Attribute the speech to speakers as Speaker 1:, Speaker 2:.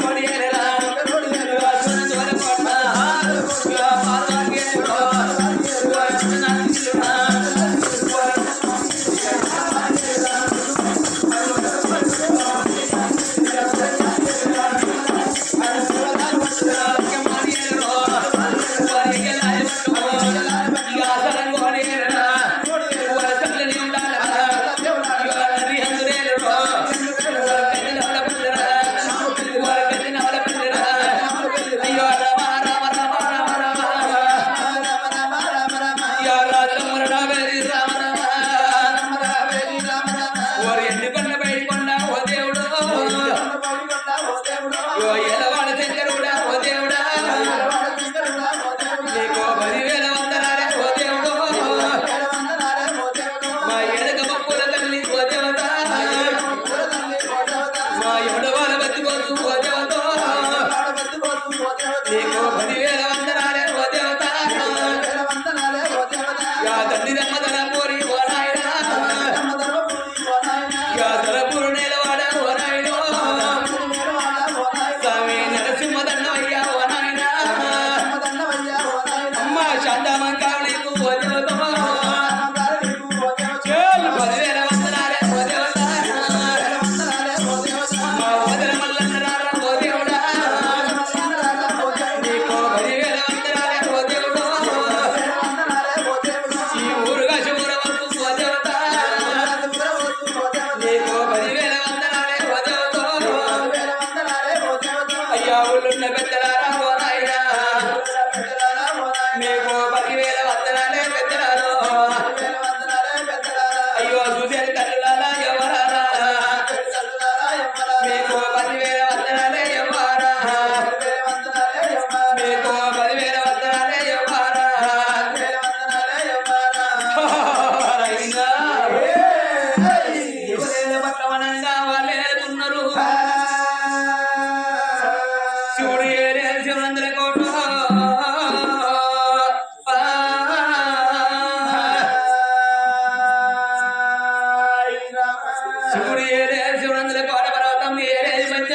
Speaker 1: மணியர் తండ్రి రమ్మదన కోరి పెద్దలు పెద్దలారా మీద కోడ పర్వతం ఏరే మంచి